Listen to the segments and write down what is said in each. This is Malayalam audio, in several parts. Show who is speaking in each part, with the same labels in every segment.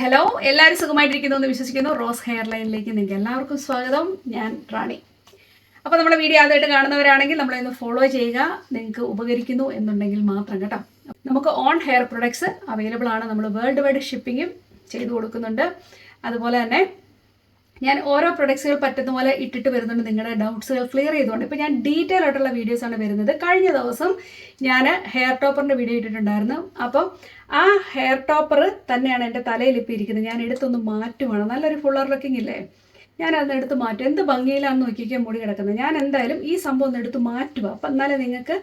Speaker 1: ഹലോ എല്ലാവരും സുഖമായിട്ടിരിക്കുന്നു എന്ന് വിശ്വസിക്കുന്നു. റോസ് ഹെയർ ലൈനിലേക്ക് നിങ്ങൾക്ക് എല്ലാവർക്കും സ്വാഗതം. ഞാൻ റാണി. അപ്പോൾ നമ്മുടെ വീഡിയോ ആദ്യമായിട്ട് കാണുന്നവരാണെങ്കിൽ നമ്മളെ ഒന്ന് ഫോളോ ചെയ്യുക. നിങ്ങൾക്ക് ഉപകരിക്കുന്നു എന്നുണ്ടെങ്കിൽ മാത്രം കേട്ടോ. നമുക്ക് ഓൺ ഹെയർ പ്രൊഡക്ട്സ് അവൈലബിൾ ആണ്. നമ്മൾ വേൾഡ് വൈഡ് ഷിപ്പിങ്ങും ചെയ്തു കൊടുക്കുന്നുണ്ട്. അതുപോലെ തന്നെ ഞാൻ ഓരോ പ്രൊഡക്ട്സുകൾ പറ്റുന്ന പോലെ ഇട്ടിട്ട് വരുന്നുണ്ട് നിങ്ങളുടെ ഡൗട്ട്സുകൾ ക്ലിയർ ചെയ്തുകൊണ്ട്. ഇപ്പോൾ ഞാൻ ഡീറ്റെയിൽ ആയിട്ടുള്ള വീഡിയോസാണ് വരുന്നത്. കഴിഞ്ഞ ദിവസം ഞാൻ ഹെയർ ടോപ്പറിന്റെ വീഡിയോ ഇട്ടിട്ടുണ്ടായിരുന്നു. അപ്പം ആ ഹെയർ ടോപ്പർ തന്നെയാണ് എന്റെ തലയിൽ ഇപ്പോൾ ഇരിക്കുന്നത്. ഞാൻ എടുത്തൊന്ന് മാറ്റുവാണ്. നല്ലൊരു ഫുള്ളർ ലുക്കിംഗ് ഇല്ലേ? ഞാൻ അതിന് എടുത്ത് മാറ്റും. എന്ത് ഭംഗിയിലാണെന്ന് നോക്കിക്കാൻ മുടി കിടക്കുന്നത്. ഞാൻ എന്തായാലും ഈ സംഭവം ഒന്ന് എടുത്ത് മാറ്റുക അപ്പം എന്നാലേ നിങ്ങൾക്ക്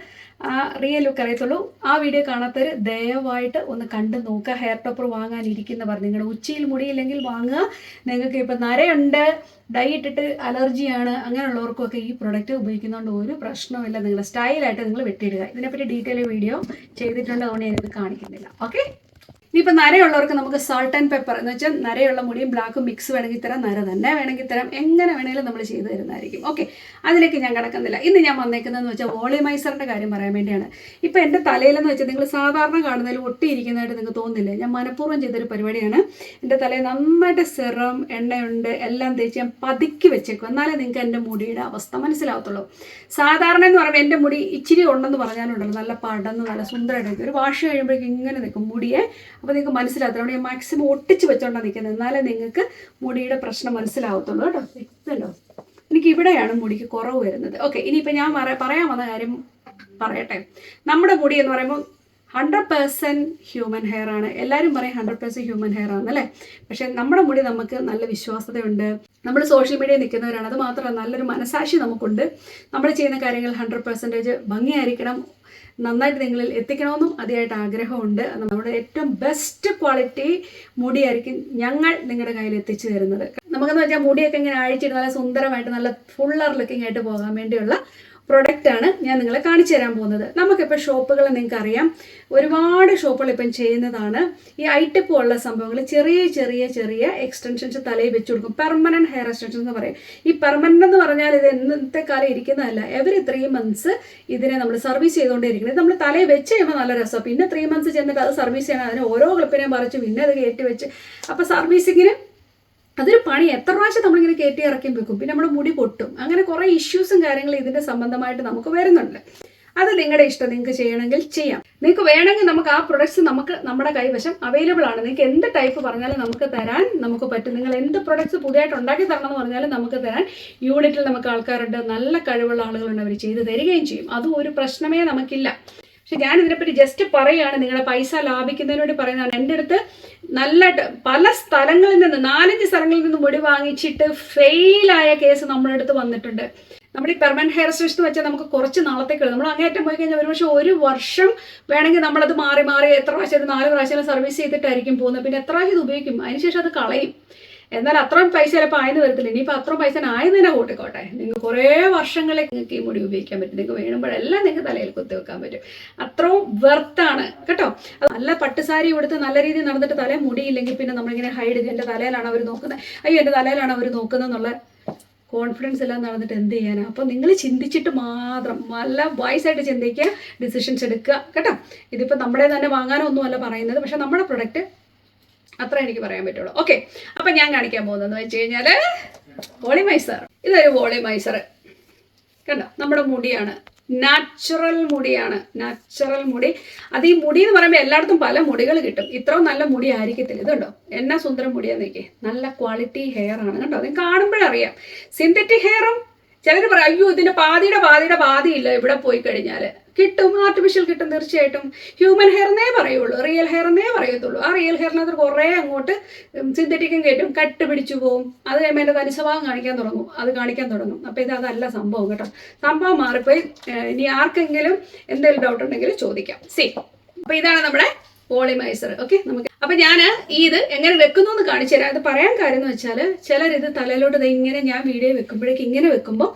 Speaker 1: ആ റിയൽ ലുക്ക് അറിയത്തുള്ളൂ. ആ വീഡിയോ കാണാത്തവർ ദയവായിട്ട് ഒന്ന് കണ്ട് നോക്കുക. ഹെയർ ടോപ്പർ വാങ്ങാനിരിക്കുന്നവർ. നിങ്ങളുടെ ഉച്ചയിൽ മുടിയില്ലെങ്കിൽ വാങ്ങുക. നിങ്ങൾക്ക് ഇപ്പം നരയുണ്ട്. ഡൈ ഇട്ടിട്ട് അലർജിയാണ്. അങ്ങനെയുള്ളവർക്കൊക്കെ ഈ പ്രൊഡക്റ്റ് ഉപയോഗിക്കുന്നതുകൊണ്ട് ഒരു പ്രശ്നമില്ല നിങ്ങളുടെ സ്റ്റൈലായിട്ട് നിങ്ങൾ വെട്ടിയിടുക. ഇതിനെപ്പറ്റി ഡീറ്റെയിൽ വീഡിയോ ചെയ്തിട്ടുണ്ട് അതുകൊണ്ട് ഞാനിത് കാണിക്കുന്നില്ല. ഓക്കെ ഇനിയിപ്പോൾ നരയുള്ളവർക്ക് നമുക്ക് സോൾട്ട് ആൻഡ് പെപ്പർ എന്ന് വെച്ചാൽ നരയുള്ള മുടിയും ബ്ലാക്കും മിക്സ് വേണമെങ്കിൽ തരാം. നര തന്നെ വേണമെങ്കിൽ തരാം. എങ്ങനെ വേണമെങ്കിലും നമ്മൾ ചെയ്തു തരുന്നതായിരിക്കും. ഓക്കെ അതിലേക്ക് ഞാൻ കിടക്കുന്നില്ല. ഇന്ന് ഞാൻ വന്നേക്കുന്നതെന്ന് വെച്ചാൽ വോളിമൈസറിന്റെ കാര്യം പറയാൻ വേണ്ടിയാണ്. ഇപ്പോൾ എന്റെ തലയിലെന്ന് വെച്ചാൽ നിങ്ങൾ സാധാരണ കാണുന്നതിൽ ഒട്ടിയിരിക്കുന്നതായിട്ട് നിങ്ങൾക്ക് തോന്നുന്നില്ല. ഞാൻ മനഃപൂർവം ചെയ്തൊരു പരിപാടിയാണ്. എന്റെ തലയിൽ നന്നായിട്ട് സെറം എണ്ണയുണ്ട് എല്ലാം തേച്ച് ഞാൻ പതുക്കി വെച്ചേക്കും എന്നാലേ നിങ്ങൾക്ക് എന്റെ മുടിയുടെ അവസ്ഥ മനസ്സിലാവത്തുള്ളൂ. സാധാരണ എന്ന് പറയുമ്പോൾ എന്റെ മുടി ഇച്ചിരി ഉണ്ടെന്ന് പറഞ്ഞാലുണ്ടല്ലോ. നല്ല പടന്ന് നല്ല സുന്ദരമായിട്ട് ഒരു വാഷ് കഴിയുമ്പോഴേക്കും ഇങ്ങനെ നിൽക്കും മുടിയെ അപ്പോൾ നിങ്ങൾക്ക് മനസ്സിലാകത്തില്ല. അവിടെ മാക്സിമം ഒട്ടിച്ച് വെച്ചോണ്ടാണ് നിൽക്കുന്നത് എന്നാലേ നിങ്ങൾക്ക് മുടിയുടെ പ്രശ്നം മനസ്സിലാവത്തുള്ളൂ കേട്ടോ. ഇതുണ്ടോ? എനിക്ക് ഇവിടെയാണ് മുടിക്ക് കുറവ് വരുന്നത്. ഓക്കെ ഇനിയിപ്പോൾ ഞാൻ പറയാൻ വന്ന കാര്യം പറയട്ടെ. നമ്മുടെ മുടി എന്ന് പറയുമ്പോൾ ഹൺഡ്രഡ് പേഴ്സന്റ് ഹ്യൂമൻ ഹെയർ ആണ്. എല്ലാവരും പറയും ഹൺഡ്രഡ് പേഴ്സന്റ് ഹ്യൂമൻ ഹെയർ ആണ് അല്ലേ? പക്ഷെ നമ്മുടെ മുടി നമുക്ക് നല്ല വിശ്വാസതയുണ്ട് നമ്മൾ സോഷ്യൽ മീഡിയയിൽ നിൽക്കുന്നവരാണ്. അത് മാത്രമല്ല നല്ലൊരു മനസാക്ഷി നമുക്കുണ്ട്. നമ്മൾ ചെയ്യുന്ന കാര്യങ്ങൾ ഹൺഡ്രഡ് പെർസെന്റേജ് ഭംഗിയായിരിക്കണം. നന്നായിട്ട് നിങ്ങളിൽ എത്തിക്കണമെന്നും അതിയായിട്ട് ആഗ്രഹമുണ്ട്. നമ്മുടെ ഏറ്റവും ബെസ്റ്റ് ക്വാളിറ്റി മുടിയായിരിക്കും ഞങ്ങൾ നിങ്ങളുടെ കയ്യിൽ എത്തിച്ചു തരുന്നത്. നമുക്കെന്ന് വെച്ചാൽ മുടിയൊക്കെ ഇങ്ങനെ അഴിച്ചിട്ട് നല്ല സുന്ദരമായിട്ട് നല്ല ഫുള്ളർ ലുക്കിംഗ് ആയിട്ട് പോകാൻ വേണ്ടിയുള്ള പ്രൊഡക്റ്റ് ആണ് ഞാൻ നിങ്ങളെ കാണിച്ചു തരാൻ പോകുന്നത്. നമുക്കിപ്പോൾ ഷോപ്പുകൾ നിങ്ങൾക്ക് അറിയാം ഒരുപാട് ഷോപ്പുകൾ ഇപ്പം ചെയ്യുന്നതാണ്. ഈ ഐറ്റപ്പ് ഉള്ള സംഭവങ്ങൾ ചെറിയ ചെറിയ ചെറിയ എക്സ്റ്റൻഷൻസ് തലയിൽ വെച്ച് കൊടുക്കും. പെർമനന്റ് ഹെയർ എക്സ്റ്റൻഷൻ എന്ന് പറയും. ഈ പെർമനന്റ് എന്ന് പറഞ്ഞാൽ ഇത് എന്നത്തെ കാലം ഇരിക്കുന്നതല്ല. എവറി ത്രീ മന്ത്സ് ഇതിനെ നമ്മൾ സർവീസ് ചെയ്തുകൊണ്ടേ ഇരിക്കുന്നത് നമ്മൾ തലയിൽ വെച്ച് കഴിയുമ്പോൾ നല്ല രസം പിന്നെ ത്രീ മന്ത്സ് ചെന്നിട്ട് അത് സർവീസ് ചെയ്യണം. അതിന് ഓരോ ക്ലിപ്പിനെയും പറിച്ച് പിന്നെ അത് കയറ്റി വെച്ച്. അപ്പോൾ സർവീസിങ്ങിന് അതൊരു പണി. എത്ര പ്രാവശ്യം നമ്മളിങ്ങനെ കയറ്റി ഇറക്കി വെക്കും. പിന്നെ നമ്മുടെ മുടി പൊട്ടും. അങ്ങനെ കുറേ ഇഷ്യൂസും കാര്യങ്ങളും ഇതിന്റെ സംബന്ധമായിട്ട് നമുക്ക് വരുന്നുണ്ട്. അത് നിങ്ങളുടെ ഇഷ്ടം. നിങ്ങൾക്ക് ചെയ്യണമെങ്കിൽ ചെയ്യാം. നിങ്ങൾക്ക് വേണമെങ്കിൽ നമുക്ക് ആ പ്രൊഡക്ട്സ് നമുക്ക് നമ്മുടെ കൈവശം അവൈലബിൾ ആണ്. നിങ്ങൾക്ക് എന്ത് ടൈപ്പ് പറഞ്ഞാലും നമുക്ക് തരാൻ നമുക്ക് പറ്റും. നിങ്ങൾ എന്ത് പ്രൊഡക്ട്സ് പുതിയതായിട്ട് ഉണ്ടാക്കി തരണം എന്ന് പറഞ്ഞാലും നമുക്ക് തരാൻ യൂണിറ്റിൽ നമുക്ക് ആൾക്കാരുണ്ട്. നല്ല കഴിവുള്ള ആളുകളുണ്ട് അവർ ചെയ്ത് തരികയും ചെയ്യും. അതും ഒരു പ്രശ്നമേ നമുക്കില്ല. പക്ഷെ ഞാൻ ഇതിനെപ്പറ്റി ജസ്റ്റ് പറയുകയാണ് നിങ്ങളെ പൈസ ലാഭിക്കുന്നതിനോട് പറയുന്നതാണ്. എന്റെ അടുത്ത് നല്ല പല സ്ഥലങ്ങളിൽ നിന്ന് നാലഞ്ച് സ്ഥലങ്ങളിൽ നിന്ന് മുടി വാങ്ങിച്ചിട്ട് ഫെയിലായ കേസ് നമ്മുടെ അടുത്ത് വന്നിട്ടുണ്ട്. നമ്മുടെ ഈ പെർമനന്റ് ഹെയർ സ്റ്റേഷൻ വെച്ചാൽ നമുക്ക് കുറച്ച് നാളത്തേക്കുള്ളൂ. നമ്മൾ അങ്ങേറ്റം പോയി കഴിഞ്ഞാൽ ഒരുപക്ഷെ ഒരു വർഷം വേണമെങ്കിൽ നമ്മളത് മാറി മാറി എത്ര പ്രാവശ്യം നാല് പ്രാവശ്യം സർവീസ് ചെയ്തിട്ടായിരിക്കും പോകുന്നത്. പിന്നെ എത്ര പ്രാവശ്യം ഇത് ഉപയോഗിക്കും? അതിനുശേഷം അത് കളയും. എന്നാൽ അത്രയും പൈസ ചിലപ്പോൾ ആയെന്ന് വരത്തില്ല. ഇനിയിപ്പോൾ അത്രയും പൈസ ആയെന്ന് തന്നെ കൂട്ടിക്കോട്ടെ. നിങ്ങൾക്ക് കുറേ വർഷങ്ങളേക്ക് നിങ്ങൾക്ക് ഈ മുടി ഉപയോഗിക്കാൻ പറ്റും. നിങ്ങൾക്ക് വേണുമ്പോഴെല്ലാം നിങ്ങൾക്ക് തലയിൽ കുത്തി വെക്കാൻ പറ്റും. അത്രയും വെർത്താണ് കേട്ടോ? നല്ല പട്ടുസാരി കൊടുത്ത് നല്ല രീതിയിൽ നടന്നിട്ട് തല മുടിയില്ലെങ്കിൽ പിന്നെ നമ്മളിങ്ങനെ ഹൈഡ് ചെയ്ത് എന്റെ തലയിലാണ് അവർ നോക്കുന്നത് അയ്യോ എന്റെ തലയിലാണ് അവർ നോക്കുന്നത് എന്നുള്ള കോൺഫിഡൻസ് എല്ലാം നടന്നിട്ട് എന്ത് ചെയ്യാനാണ് അപ്പോൾ നിങ്ങൾ ചിന്തിച്ചിട്ട് മാത്രം നല്ല വൈസ് ആയിട്ട് ചിന്തിക്കുക ഡിസിഷൻസ് എടുക്കുക. കേട്ടോ? ഇതിപ്പോൾ നമ്മുടെ തന്നെ വാങ്ങാനോ ഒന്നുമല്ല പറയുന്നത്. പക്ഷേ നമ്മുടെ പ്രൊഡക്റ്റ് അത്ര എനിക്ക് പറയാൻ പറ്റുള്ളൂ. ഓക്കെ അപ്പം ഞാൻ കാണിക്കാൻ പോകുന്നതെന്ന് വെച്ച് കഴിഞ്ഞാൽ വോളിമൈസർ. ഇതൊരു വോളിമൈസർ. കണ്ടോ? നമ്മുടെ മുടിയാണ്. നാച്ചുറൽ മുടിയാണ്. നാച്ചുറൽ മുടി. അത് ഈ മുടി എന്ന് പറയുമ്പോൾ എല്ലായിടത്തും പല മുടികൾ കിട്ടും. ഇത്രയും നല്ല മുടി ആയിരിക്കത്തില്ല ഇതുണ്ടോ എന്നാ സുന്ദരം മുടിയാന്ന് നോക്കിയേ. നല്ല ക്വാളിറ്റി ഹെയർ ആണ്. കണ്ടോ? അത് കാണുമ്പോഴറിയാം സിന്തറ്റിക് ഹെയറും ചിലർ പറയും അയ്യോ ഇതിന്റെ പാതിയുടെ പാതിയുടെ പാതിയില്ല ഇവിടെ പോയി കഴിഞ്ഞാൽ കിട്ടും ആർട്ടിഫിഷ്യൽ കിട്ടും തീർച്ചയായിട്ടും. ഹ്യൂമൻ ഹെയർ എന്നേ പറയുള്ളൂ റിയൽ ഹെയർ എന്നേ പറയത്തുള്ളൂ. ആ റിയൽ ഹെയറിനകത്ത് കുറേ അങ്ങോട്ട് സിന്തറ്റിക്കും കയറ്റും കട്ട് പിടിച്ചു പോവും. അത് കഴിയുമ്പോൾ എന്റെ തനിസ്വഭാവം കാണിക്കാൻ തുടങ്ങും അത് കാണിക്കാൻ തുടങ്ങും. അപ്പോൾ ഇത് അതല്ല സംഭവം കേട്ടോ. സംഭവം മാറിപ്പോയി. ഇനി ആർക്കെങ്കിലും എന്തെങ്കിലും ഡൗട്ട് ഉണ്ടെങ്കിൽ ചോദിക്കാം. സി അപ്പോൾ ഇതാണ് നമ്മുടെ പോളിമൈസർ. ഓക്കെ നമുക്ക് അപ്പൊ ഞാൻ ഈ ഇത് എങ്ങനെ വെക്കുന്നു എന്ന് കാണിച്ചു തരാം. അത് പറയാൻ കാര്യം എന്ന് വെച്ചാൽ ചിലർ ഇത് തലയിലോട്ട് ഇങ്ങനെ ഞാൻ വീഡിയോ വെക്കുമ്പോഴേക്ക് ഇങ്ങനെ വെക്കുമ്പോൾ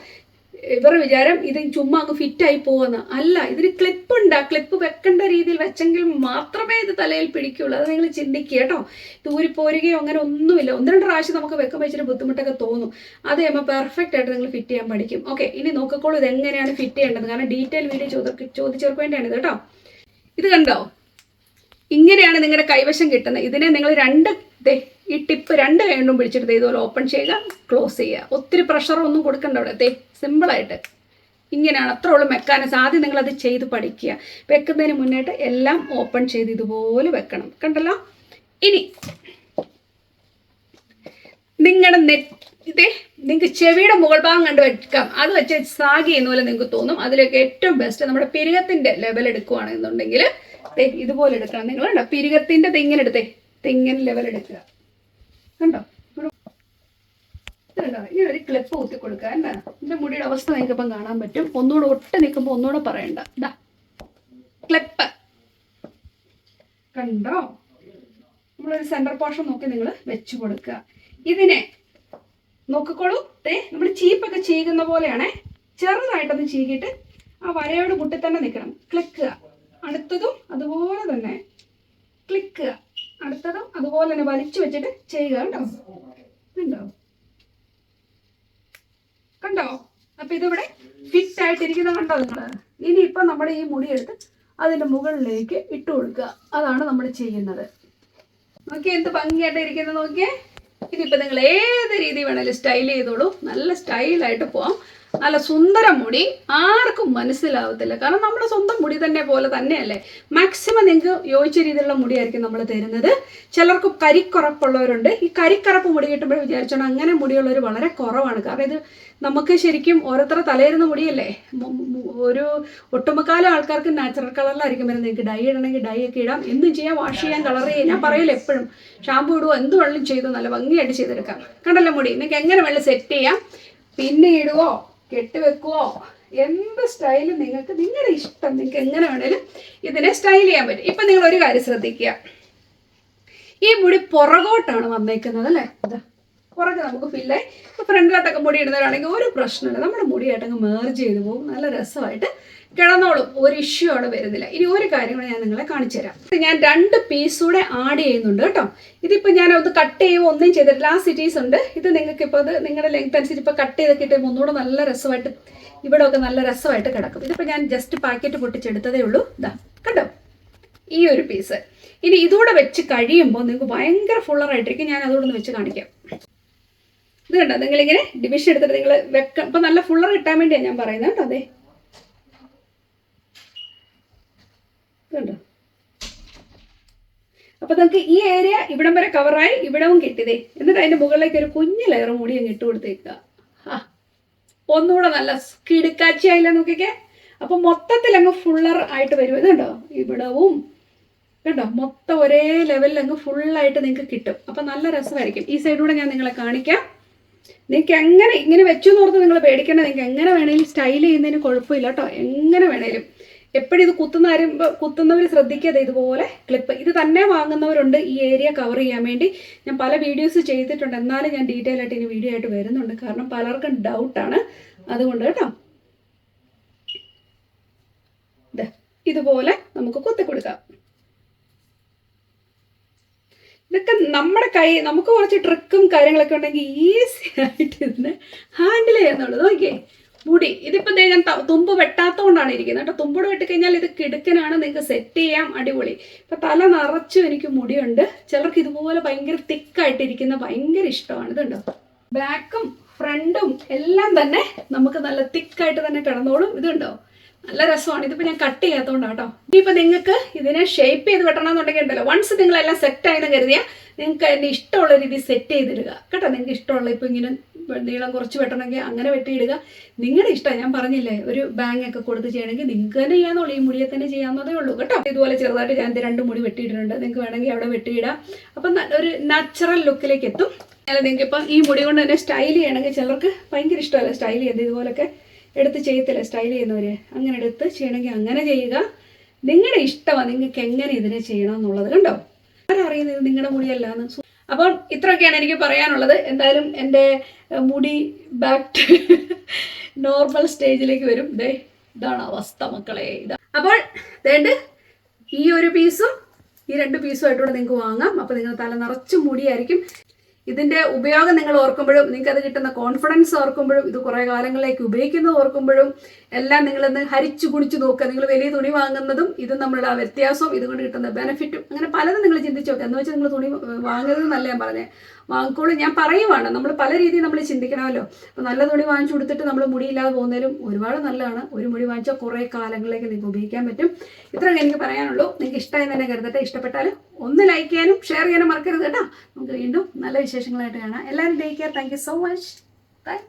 Speaker 1: ഇവരുടെ വിചാരം ഇത് ചുമ്മാ അങ്ങ് ഫിറ്റായി പോകുന്ന അല്ല ഇതിന് ക്ലിപ്പ് ഉണ്ട്. ആ ക്ലിപ്പ് വെക്കേണ്ട രീതിയിൽ വെച്ചെങ്കിൽ മാത്രമേ ഇത് തലയിൽ പിടിക്കുള്ളൂ. അത് നിങ്ങൾ ചിന്തിക്കുക കേട്ടോ. തൂരിപ്പോരുകയോ അങ്ങനെ ഒന്നുമില്ല. ഒന്ന് രണ്ട് പ്രാവശ്യം നമുക്ക് വെക്കുമ്പോൾ ഇച്ചിരി ബുദ്ധിമുട്ടൊക്കെ തോന്നും. അത് കഴിയുമ്പോൾ പെർഫെക്റ്റ് ആയിട്ട് നിങ്ങൾ ഫിറ്റ് ചെയ്യാൻ പഠിക്കും. ഓക്കെ ഇനി നോക്കിക്കോളൂ ഇത് എങ്ങനെയാണ് ഫിറ്റ് ചെയ്യേണ്ടത്. കാരണം ഡീറ്റെയിൽ വീഡിയോ ചോദി ചോദിച്ചവർക്ക് വേണ്ടിയാണ് ഇത് കേട്ടോ. ഇത് കണ്ടോ? ഇങ്ങനെയാണ് നിങ്ങളുടെ കൈവശം കിട്ടുന്നത്. ഇതിനെ നിങ്ങൾ രണ്ട് ഈ ടിപ്പ് രണ്ട് കൈകൊണ്ടും പിടിച്ചിട്ട് ഇതുപോലെ ഓപ്പൺ ചെയ്യുക ക്ലോസ് ചെയ്യുക. ഒത്തിരി പ്രഷറൊന്നും കൊടുക്കണ്ട അവിടെ. ദേ സിമ്പിളായിട്ട് ഇങ്ങനെയാണ് അത്ര ഉള്ളു മെക്കാനിസം ആദ്യം നിങ്ങളത് ചെയ്ത് പഠിക്കുക. വെക്കുന്നതിന് മുന്നായിട്ട് എല്ലാം ഓപ്പൺ ചെയ്ത് ഇതുപോലെ വെക്കണം. കണ്ടല്ലോ? ഇനി നിങ്ങളുടെ നെറ്റ് ഇതേ നിങ്ങൾക്ക് ചെവിയുടെ മുകൾ ഭാഗം കണ്ട് വെക്കാം. അത് വെച്ച് സാഗി എന്ന പോലെ നിങ്ങൾക്ക് തോന്നും. അതിലൊക്കെ ഏറ്റവും ബെസ്റ്റ് നമ്മുടെ പിരികത്തിന്റെ ലെവൽ എടുക്കുവാണെന്നുണ്ടെങ്കിൽ ദേ ഇതുപോലെ എടുക്കണം. നിങ്ങൾ കണ്ടോ? പിരികത്തിന്റെ തെങ്ങിന് എടുത്തേ. തെങ്ങിൻ ലെവൽ എടുക്കുക. കണ്ടോ? കണ്ടോ? ഈ ഒരു ക്ലിപ്പ് കുത്തി കൊടുക്കുക എന്താ? എന്റെ മുടിയുടെ അവസ്ഥ നിങ്ങൾക്ക് ഇപ്പം കാണാൻ പറ്റും. ഒന്നുകൂടെ ഒട്ട് നിൽക്കുമ്പോൾ ഒന്നുകൂടെ പറയണ്ട. ഇതാ ക്ലിപ്പ് കണ്ടോ? നമ്മളൊരു സെന്റർ പോർഷൻ നോക്കി നിങ്ങൾ വെച്ച് കൊടുക്കുക. ഇതിനെ നോക്കിക്കോളൂ. ദേ നമ്മൾ ചീപ്പൊക്കെ ചീകുന്ന പോലെയാണേ. ചെറുതായിട്ടൊന്ന് ചീകിയിട്ട് ആ വരയോട് കുട്ടി തന്നെ നിൽക്കണം. ക്ലിക്കുക അടുത്തതും അതുപോലെ തന്നെ ക്ലിക്കുക അടുത്തതും അതുപോലെ തന്നെ വലിച്ചു വെച്ചിട്ട് ചെയ്യുക കേട്ടോ. കണ്ടോ? കണ്ടോ? അപ്പൊ ഇതിവിടെ ഫിറ്റ് ആയിട്ടിരിക്കുന്ന കണ്ടോ നിങ്ങൾ? ഇപ്പൊ നമ്മുടെ ഈ മുടി എടുത്ത് അതിന്റെ മുകളിലേക്ക് ഇട്ട് കൊടുക്കുക. അതാണ് നമ്മൾ ചെയ്യുന്നത്. നോക്കിയേ എന്ത് ഭംഗിയായിട്ട് ഇരിക്കുന്നത് നോക്കിയേ. ഇതിപ്പോൾ നിങ്ങൾ ഏത് രീതി വേണേലും സ്റ്റൈൽ ചെയ്തോളൂ. നല്ല സ്റ്റൈലായിട്ട് പോവാം. നല്ല സുന്ദര മുടി ആർക്കും മനസ്സിലാവത്തില്ല. കാരണം നമ്മുടെ സ്വന്തം മുടി തന്നെ പോലെ തന്നെയല്ലേ? മാക്സിമം നിങ്ങൾക്ക് യോജിച്ച രീതിയിലുള്ള മുടിയായിരിക്കും നമ്മൾ തരുന്നത്. ചിലർക്ക് കരിക്കുറപ്പുള്ളവരുണ്ട്. ഈ കരിക്കറപ്പ് മുടി കിട്ടുമ്പോൾ വിചാരിച്ചോണം അങ്ങനെ മുടിയുള്ളവർ വളരെ കുറവാണ്. കാരണം ഇത് നമുക്ക് ശരിക്കും ഓരോരുത്തരുടെ തലയിരുന്ന മുടിയല്ലേ? ഒരു ഒട്ടുമുക്കാലും ആൾക്കാർക്ക് നാച്ചുറൽ കളറിലായിരിക്കും വരുന്നത്. നിങ്ങൾക്ക് ഡൈ ഇടണമെങ്കിൽ ഡൈ ഒക്കെ ഇടാം. എന്തും ചെയ്യാം. വാഷ് ചെയ്യാൻ കളർ ചെയ്യാം. ഞാൻ പറയില്ല എപ്പോഴും. ഷാമ്പു ഇടുവോ? എന്ത് വെള്ളം ചെയ്തു. നല്ല ഭംഗിയായിട്ട് ചെയ്തെടുക്കാം. കണ്ടല്ലോ മുടി? നിങ്ങൾക്ക് എങ്ങനെ വെള്ളം സെറ്റ് ചെയ്യാം. പിന്നെ ഇടുവോ? കെട്ടിവെക്കുവോ? എന്ത് സ്റ്റൈലും നിങ്ങൾക്ക് നിങ്ങളുടെ ഇഷ്ടം? നിങ്ങൾക്ക് എങ്ങനെ വേണേലും ഇതിനെ സ്റ്റൈൽ ചെയ്യാൻ പറ്റും. ഇപ്പം നിങ്ങൾ ഒരു കാര്യം ശ്രദ്ധിക്കുക. ഈ മുടി പുറകോട്ടാണ് വന്നേക്കുന്നത് അല്ലേ? ഇതാ പുറകെ നമുക്ക് ഫില്ലായി ഇപ്പോൾ ഫ്രണ്ടിലോട്ടൊക്കെ മുടി ഇടുന്നവരാണെങ്കിൽ ഒരു പ്രശ്നമില്ല. നമ്മുടെ മുടിയായിട്ടങ്ങ് മേർജ് ചെയ്ത് പോകും. നല്ല രസമായിട്ട് കിടന്നോളും. ഒരു ഇഷ്യൂ അവിടെ വരുന്നില്ല. ഇനി ഒരു കാര്യം ഞാൻ നിങ്ങളെ കാണിച്ചു തരാം. ഞാൻ രണ്ട് പീസ് ആഡ് ചെയ്യുന്നുണ്ട് കേട്ടോ. ഇതിപ്പോൾ ഞാൻ അത് കട്ട് ചെയ്യുമോ ഒന്നും ചെയ്തിട്ടില്ല. ആ സിറ്റീസ് ഉണ്ട്. ഇത് നിങ്ങൾക്ക് ഇപ്പോൾ അത് നിങ്ങളുടെ ലെങ്ത് അനുസരിച്ച് ഇപ്പോൾ കട്ട് ചെയ്തൊക്കെ ഇട്ട് ഒന്നുകൂടെ നല്ല രസമായിട്ട് ഇവിടെ ഒക്കെ നല്ല രസമായിട്ട് കിടക്കും. ഇതിപ്പോൾ ഞാൻ ജസ്റ്റ് പാക്കറ്റ് പൊട്ടിച്ചെടുത്തതേ ഉള്ളൂ. ഇതാ കണ്ടോ? ഈ ഒരു പീസ് ഇനി ഇതുകൂടെ വെച്ച് കഴിയുമ്പോൾ നിങ്ങൾക്ക് ഭയങ്കര ഫുള്ളറായിട്ടിരിക്കും ഞാൻ അതുകൂടെ ഒന്ന് വെച്ച് കാണിക്കാം. ഇത് കണ്ടോ? നിങ്ങളിങ്ങനെ ഡിവിഷൻ എടുത്തിട്ട് നിങ്ങൾ വെക്ക ഇപ്പം നല്ല ഫുള്ളർ കിട്ടാൻ വേണ്ടിയാണ് ഞാൻ പറയുന്നത് കേട്ടോ അതെ അപ്പൊ നമുക്ക് ഈ ഏരിയ ഇവിടം വരെ കവറായി ഇവിടവും കിട്ടിയതേ എന്നിട്ട് അതിന്റെ മുകളിലേക്ക് ഒരു കുഞ്ഞു ലെയർ കൂടി അങ്ങ് ഇട്ട് കൊടുത്തേക്കുക. ആ ഒന്നുകൂടെ നല്ല കിടുക്കാച്ചിയായില്ല നോക്കിക്കേ? അപ്പൊ മൊത്തത്തിൽ അങ്ങ് ഫുള്ളർ ആയിട്ട് വരും. ഇതുണ്ടോ ഇവിടവും. കണ്ടോ? മൊത്തം ഒരേ ലെവലിൽ അങ്ങ് ഫുള്ളായിട്ട് നിങ്ങൾക്ക് കിട്ടും. അപ്പൊ നല്ല രസമായിരിക്കും. ഈ സൈഡിലൂടെ ഞാൻ നിങ്ങളെ കാണിക്കാം. നിങ്ങൾക്ക് എങ്ങനെ ഇങ്ങനെ വെച്ചു നോർത്ത് നിങ്ങൾ പേടിക്കേണ്ട. നിങ്ങൾക്ക് എങ്ങനെ വേണേലും സ്റ്റൈൽ ചെയ്യുന്നതിന് കുഴപ്പമില്ല കേട്ടോ. എങ്ങനെ വേണേലും. എപ്പോഴും ഇത് കുത്തുന്ന ആരുമ്പോൾ കുത്തുന്നവർ ശ്രദ്ധിക്കാതെ ഇതുപോലെ ക്ലിപ്പ് ഇത് തന്നെ വാങ്ങുന്നവരുണ്ട് ഈ ഏരിയ കവർ ചെയ്യാൻ വേണ്ടി. ഞാൻ പല വീഡിയോസ് ചെയ്തിട്ടുണ്ട്. എന്നാലും ഞാൻ ഡീറ്റെയിൽ ആയിട്ട് ഇനി വീഡിയോ ആയിട്ട് വരുന്നുണ്ട്. കാരണം പലർക്കും ഡൗട്ടാണ് അതുകൊണ്ട് കേട്ടോ. ഇതുപോലെ നമുക്ക് കുത്തി കൊടുക്കാം ഇതൊക്കെ നമ്മുടെ കൈ നമുക്ക് കുറച്ച് ട്രിക്കും കാര്യങ്ങളൊക്കെ ഉണ്ടെങ്കിൽ ഈസി ആയിട്ട് ഇതിനെ ഹാൻഡിൽ ചെയ്യാന്നുള്ളത് നോക്കിയേ മുടി. ഇതിപ്പോ ദേ ഞാൻ തുമ്പ് വെട്ടാത്തോണ്ടാണ് ഇരിക്കുന്നത് കേട്ടോ. തുമ്പോട് വെട്ടിക്കഴിഞ്ഞാൽ ഇത് കിടുക്കനാണ്. നിങ്ങൾക്ക് സെറ്റ് ചെയ്യാം. അടിപൊളി. ഇപ്പൊ തല നിറച്ചും എനിക്ക് മുടിയുണ്ട്. ചിലർക്ക് ഇതുപോലെ ഭയങ്കര തിക്കായിട്ടിരിക്കുന്ന ഭയങ്കര ഇഷ്ടമാണ്. ഇതുണ്ടോ ബാക്കും ഫ്രണ്ടും എല്ലാം തന്നെ നമുക്ക് നല്ല തിക്കായിട്ട് തന്നെ കിടന്നോളും. ഇതുണ്ടോ നല്ല രസമാണ്. ഇതിപ്പോ ഞാൻ കട്ട് ചെയ്യാത്തതുകൊണ്ടാണ് കേട്ടോ ഇനിയിപ്പോ നിങ്ങൾക്ക് ഇതിനെ ഷേപ്പ് ചെയ്ത് വെട്ടണമെന്നുണ്ടെങ്കിൽ ഉണ്ടല്ലോ. വൺസ് നിങ്ങളെല്ലാം സെറ്റ് ആയെന്ന് കരുതിയാൽ നിങ്ങൾക്ക് അതിന്റെ ഇഷ്ടമുള്ള രീതി സെറ്റ് ചെയ്തിടുക. കേട്ടോ? നിങ്ങൾക്ക് ഇഷ്ടമുള്ള ഇപ്പൊ ഇങ്ങനെ നീളം കുറച്ച് വെട്ടണമെങ്കിൽ അങ്ങനെ വെട്ടിയിടുക. നിങ്ങളുടെ ഇഷ്ടം. ഞാൻ പറഞ്ഞില്ലേ ഒരു ബാങ് ഒക്കെ കൊടുത്ത് ചെയ്യണമെങ്കിൽ നിങ്ങൾക്ക് തന്നെ ചെയ്യാന്നുള്ളൂ ഈ മുടിയെ തന്നെ ചെയ്യാവുന്നതേ ഉള്ളൂ. കേട്ടോ? ഇതുപോലെ ചെറുതായിട്ട് ഞാൻ എന്റെ രണ്ട് മുടി വെട്ടിയിട്ടുണ്ട് നിങ്ങൾക്ക് വേണമെങ്കിൽ അവിടെ വെട്ടിയിടാം. അപ്പം ഒരു നാച്ചുറൽ ലുക്കിലേക്ക് എത്തും. അല്ല നിങ്ങൾക്ക് ഇപ്പം ഈ മുടി കൊണ്ട് തന്നെ സ്റ്റൈൽ ചെയ്യണമെങ്കിൽ ചിലർക്ക് ഭയങ്കര ഇഷ്ടമല്ല? സ്റ്റൈൽ ചെയ്യുന്നത് ഇതുപോലൊക്കെ എടുത്ത് ചെയ്യത്തില്ല? സ്റ്റൈൽ ചെയ്യുന്നവർ അങ്ങനെ എടുത്ത് ചെയ്യണമെങ്കിൽ അങ്ങനെ ചെയ്യുക. നിങ്ങളുടെ ഇഷ്ടമാണ് നിങ്ങൾക്ക് എങ്ങനെ ഇതിനെ ചെയ്യണം എന്നുള്ളത് കണ്ടോ? ആരറിയുന്നത് നിങ്ങളുടെ മുടിയല്ലാന്ന് അപ്പോൾ ഇത്രയൊക്കെയാണ് എനിക്ക് പറയാനുള്ളത്. എന്തായാലും എന്റെ മുടി ബാക്ക് നോർമൽ സ്റ്റേജിലേക്ക് വരും. ദേ ഇതാണ് അവസ്ഥ മക്കളെ. ഇതാ. അപ്പോൾ വേണ്ട ഈ ഒരു പീസും ഈ രണ്ട് പീസും ആയിട്ടുകൂടെ നിങ്ങൾക്ക് വാങ്ങാം. അപ്പോൾ നിങ്ങൾ തല നിറച്ചും മുടിയായിരിക്കും. ഇതിന്റെ ഉപയോഗം നിങ്ങൾ ഓർക്കുമ്പോഴും നിങ്ങൾക്ക് അത് കിട്ടുന്ന കോൺഫിഡൻസ് ഓർക്കുമ്പോഴും ഇത് കുറേ കാലങ്ങളിലേക്ക് ഉപയോഗിക്കുന്നത് ഓർക്കുമ്പോഴും എല്ലാം നിങ്ങളൊന്ന് ഹരിച്ചു കുടിച്ചു നോക്കുക. നിങ്ങൾ വലിയ തുണി വാങ്ങുന്നതും ഇതും നമ്മളുടെ ആ വ്യത്യാസവും ഇതുകൊണ്ട് കിട്ടുന്ന ബെനിഫിറ്റും അങ്ങനെ പലതും നിങ്ങൾ ചിന്തിച്ചു നോക്കുക എന്ന് വെച്ചാൽ നിങ്ങൾ തുണി വാങ്ങരുത് എന്നല്ല ഞാൻ പറഞ്ഞത് വാങ്ങിക്കോളൂ. ഞാൻ പറയുവാണ്. നമ്മൾ പല രീതിയിൽ നമ്മൾ ചിന്തിക്കണമല്ലോ. അപ്പോൾ നല്ല തുണി വാങ്ങിച്ചു കൊടുത്തിട്ട് നമ്മൾ മുടിയില്ലാതെ പോകുന്നതിലും ഒരുപാട് നല്ലതാണ്. ഒരു മുടി വാങ്ങിച്ചാൽ കുറേ കാലങ്ങളിലേക്ക് നിങ്ങൾക്ക് ഉപയോഗിക്കാൻ പറ്റും. ഇത്രയൊക്കെ എനിക്ക് പറയാനുള്ളൂ. നിങ്ങൾക്ക് ഇഷ്ടമായി തന്നെ കരുതട്ടെ. ഇഷ്ടപ്പെട്ടാൽ ഒന്ന് ലൈക്ക് ചെയ്യാനും ഷെയർ ചെയ്യാനും മറക്കരുത് കേട്ടോ. നമുക്ക് വീണ്ടും നല്ല വിശേഷങ്ങളായിട്ട് കാണാം. എല്ലാവരും take care thank so much bye